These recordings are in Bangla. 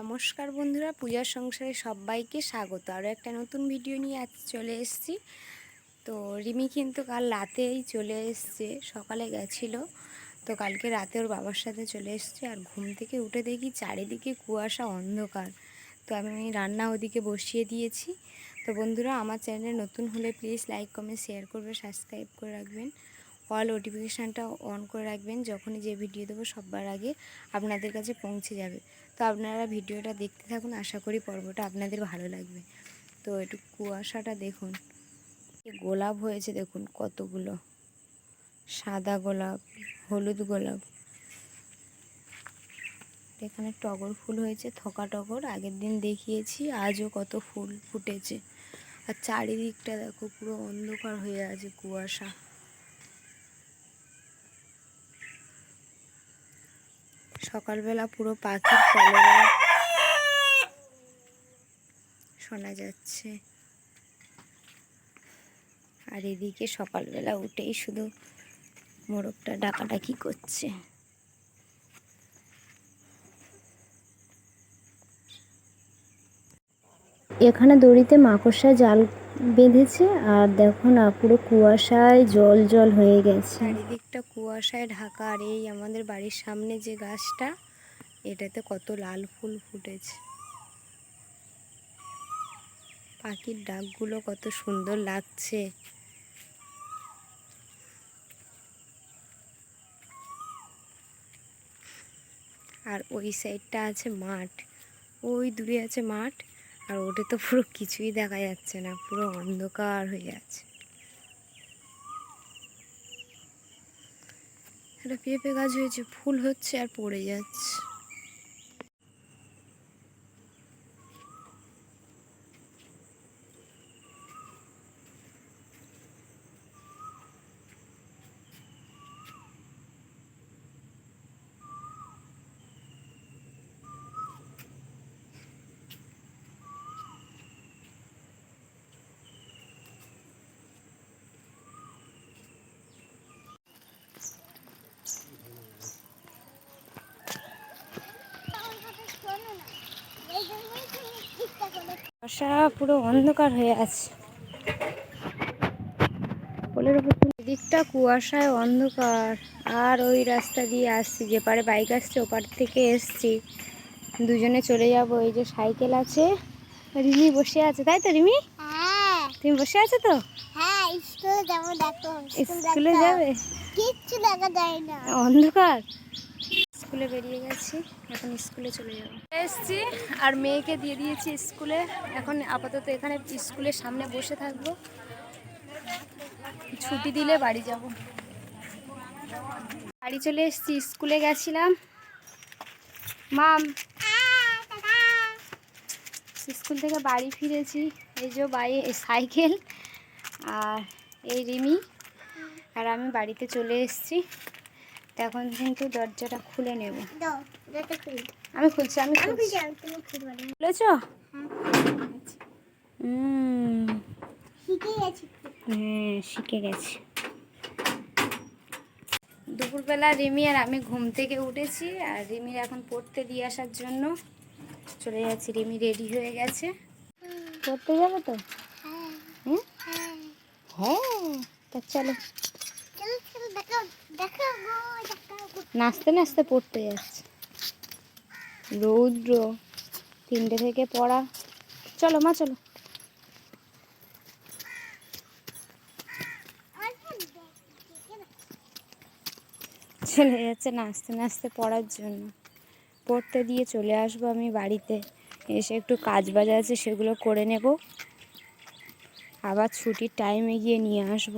নমস্কার বন্ধুরা পূজার সংসারে সবাইকে স্বাগত। আরও একটা নতুন ভিডিও নিয়ে আজ চলে এসেছি। তো রিমি কিন্তু কাল রাতেই চলে এসছে, সকালে গেছিল। তো কালকে রাতে ওর বাবার সাথে চলে এসছে আর ঘুম থেকে উঠে দেখি চারিদিকে কুয়াশা, অন্ধকার। তো আমি রান্না ওদিকে বসিয়ে দিয়েছি। তো বন্ধুরা, আমার চ্যানেলে নতুন হলে প্লিজ লাইক কমেন্ট শেয়ার করবে সাবস্ক্রাইব করে রাখবেন। অল নোটিফিকেশানটা অন করে রাখবেন। যখনই যে ভিডিও দেবো সবার আগে আপনাদের কাছে পৌঁছে যাবে। তো আপনারা ভিডিওটা দেখতে থাকুন, আশা করি পর্বটা আপনাদের ভালো লাগবে। তো একটু কুয়াশাটা দেখুন। গোলাপ হয়েছে দেখুন, কতগুলো। সাদা গোলাপ, হলুদ গোলাপ। এখানে টগর ফুল হয়েছে, থকা টগর। আগের দিন দেখিয়েছি, আজও কত ফুল ফুটেছে। আর চারিদিকটা দেখো, পুরো অন্ধকার হয়ে আছে কুয়াশা। সকালবেলা পুরো পাখির কলরা শোনা যাচ্ছে। আর এদিকে সকালবেলা উঠেই শুধু মোরগটা ডাকাডাকি করছে। এখানে দড়িতে মাকড়সা জাল বেঁধেছে আর দেখো না পুরো কুয়াশায় জল জল হয়ে গেছে। চারিদিকটা কুয়াশায় ঢাকা, আর এই আমাদের বাড়ির সামনে যে গাছটা, এটাতে কত লাল ফুল ফুটেছে। পাখির ডাকগুলো কত সুন্দর লাগছে। আর ওই সাইডটা আছে মাঠ, ওই দূরে আছে মাঠ। আর ওটা তো পুরো কিছুই দেখা যাচ্ছে না, পুরো অন্ধকার হয়ে আছে। একটা পেঁপে গাছ হয়েছে, ফুল হচ্ছে আর পড়ে যাচ্ছে। বর্ষা পুরো অন্ধকার হয়ে আছে। পোলের ওপর দিকটা কুয়াশায় অন্ধকার। আর ওই রাস্তা দিয়ে আসছি যে পারে বাইক আসছে ওপার থেকে এসছি। দুজনে চলে যাব এই যে সাইকেল আছে। রিমি বসে আছে তাই তো রিমি? হ্যাঁ। তুমি বসে আছো তো? হ্যাঁ স্কুলে যাব অন্ধকার? স্কুলে বেরিয়ে গেছি, এখন স্কুলে চলে যাব। এসছি আর মেয়েকে দিয়ে দিয়েছি স্কুলে। এখন আপাতত এখানে স্কুলের সামনে বসে থাকব। ছুটি দিলে বাড়ি যাব। বাড়ি চলে এসেছি, স্কুলে গেছিলাম। মাম, স্কুল থেকে বাড়ি ফিরেছি। এই যে বাই সাইকেল আর এই রিমি। আর আমি বাড়িতে চলে এসেছি। এখন কিন্তু দরজাটা খুলে নেব। আমি খুলছি আমি খুলেছ। শিখে গেছি। হ্যাঁ শিখে গেছি। দুপুরবেলা রিমি আর আমি ঘুম থেকে উঠেছি আর রিমির এখন পড়তে দিয়ে আসার জন্য চলে যাচ্ছি। রিমি রেডি হয়ে গেছে। পড়তে যাবে তো? হ্যাঁ। হ্যাঁ। হ্যাঁ তা চলো চলো দেখো দেখো গো দেখো গো। নাচতে নাচতে পড়তে যাচ্ছে। রৌদ্র তিনটে থেকে পড়া। চলো মা, চলো। চলে যাচ্ছে নাচতে নাচতে পড়ার জন্য। পড়তে দিয়ে চলে আসব আমি বাড়িতে। এসে একটু কাজ বাজ আছে সেগুলো করে নেব। আবার ছুটির টাইমে গিয়ে নিয়ে আসব।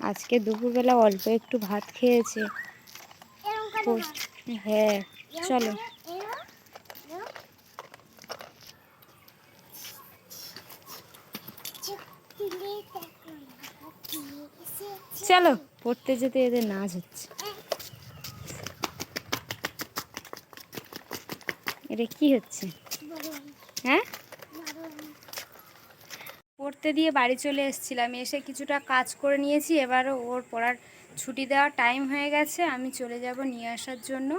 আজকে দুপুরবেলা অল্প একটু ভাত খেয়েছে হ্যাঁ চলো। চলো, পড়তে যেতে এদের নাচ হচ্ছে এটা কি হচ্ছে হ্যাঁ। পড়তে দিয়ে বাড়ি চলে এসেছিলাম। এসে কিছুটা কাজ করে নিয়েছি। এবারও ওর পড়ার ছুটি দেওয়ার টাইম হয়ে গেছে। আমি চলে যাব নিয়ে আসার জন্য।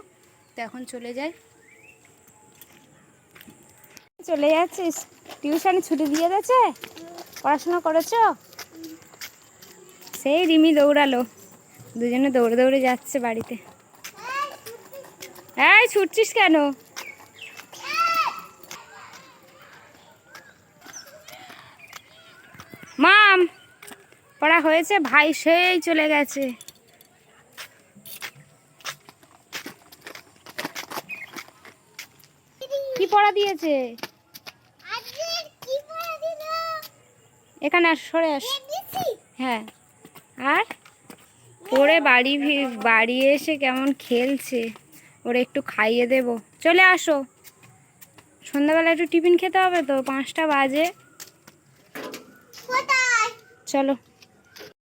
তো এখন চলে যাই। চলে যাচ্ছিস টিউশন ছুটি দিয়ে গেছে? পড়াশোনা করেছ? সেই রিমি দৌড়ালো। দুজনে দৌড়ে দৌড়ে যাচ্ছে বাড়িতে। এই, ছুটছিস কেন? মাম, পড়া হয়েছে, ভাই সেই চলে গেছে। কি পড়া দিয়েছে? পড়া এখানে আস, সরে আস। হ্যাঁ। আর? ওরে বাড়ি বাড়ি এসে কেমন খেলছে। ওরে একটু খাইয়ে দেব। চলে আসো। সন্ধ্যাবেলা একটু টিফিন খেতে হবে তো, পাঁচটা বাজে। চলো।